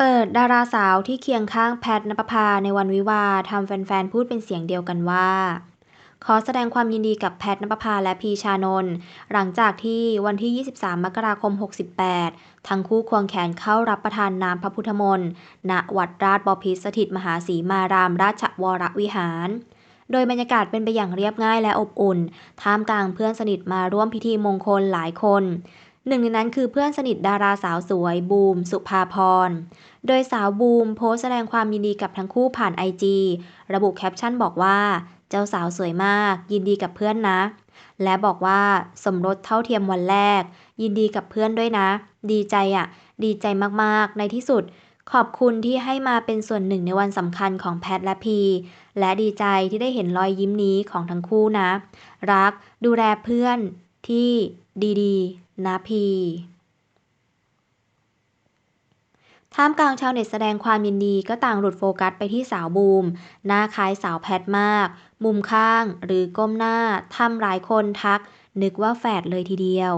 เปิดดาราสาวที่เคียงข้างแพทณปภาในวันวิวาทำแฟนๆ พูดเป็นเสียงเดียวกันว่า ขอแสดงความยินดีกับแพทณปภาและพีชานนท์หลังจากที่วันที่ 23 มกราคม 68 ทั้งคู่ควงแขนเข้ารับประทานน้ำพระพุทธมนต์ณวัดราชบพิตรสถิตมหาสีมารามราชวรวิหาร โดยบรรยากาศเป็นไปอย่างเรียบง่ายและอบอุ่น ท่ามกลางเพื่อนสนิทมาร่วมพิธีมงคลหลายคน หนึ่งในนั้นคือเพื่อนสนิทดาราสาวสวยบูม สุภาพร โดยสาวบูมโพสต์แสดงความยินดีกับทั้งคู่ผ่านไอจีระบุแคปชั่นบอกว่า เจ้าสาวสวยมาก ยินดีกับเพื่อนนะ และบอกว่าสมรสเท่าเทียมวันแรก ยินดีกับเพื่อนด้วยนะ ดีใจอะ่ะ ดีใจมากๆ ในที่สุด ขอบคุณที่ให้มาเป็นส่วนหนึ่งในวันสำคัญของแพทและพี และดีใจที่ได้เห็นรอยยิ้มนี้ของทั้งคู่นะ รัก ดูแลเพื่อนที่ดีๆ นาพี ท่ามกลางชาวเน็ตแสดงความยินดีก็ต่างหลุดโฟกัสไปที่สาวบูม หน้าคล้ายสาวแพทมาก มุมข้างหรือก้มหน้าทำหลายคนทัก นึกว่าแฝดเลยทีเดียว